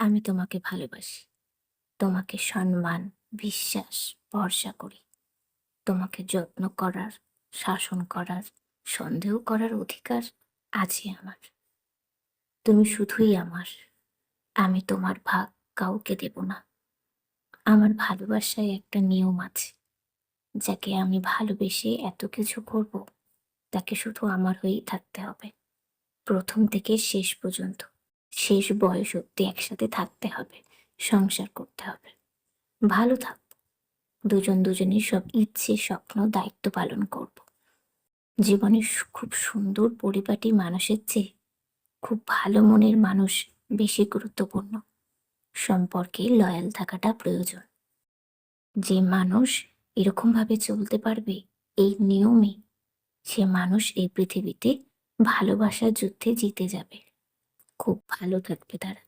আমি তোমাকে ভালোবাসি। তোমাকে সম্মান, বিশ্বাস, ভরসা করি। তোমাকে যত্ন করার, শাসন করার, সন্দেহ করার অধিকার আছে আমার। তুমি শুধুই আমার। আমি তোমার ভাগ কাউকে দেব না। আমার ভালোবাসায় একটা নিয়ম আছে। যাকে আমি ভালোবেসে এত কিছু করব, তাকে শুধু আমার হয়েই থাকতে হবে। প্রথম থেকে শেষ পর্যন্ত। শেষ বয়স অব্দি একসাথে থাকতে হবে, সংসার করতে হবে। ভালো থাকব দুজন দুজনের সব ইচ্ছে, স্বপ্ন, দায়িত্ব পালন করব। জীবনের সু- খুব সুন্দর পরিপাটি মানুষের চেয়ে খুব ভালো মনের মানুষ বেশি গুরুত্বপূর্ণ। সম্পর্কে লয়াল থাকাটা প্রয়োজন। যে মানুষ এরকমভাবে চলতে পারবে এই নিয়মে, সে মানুষ এই পৃথিবীতে ভালোবাসার যুদ্ধে জিতে যাবে। খুব ভালো থাকবে তারা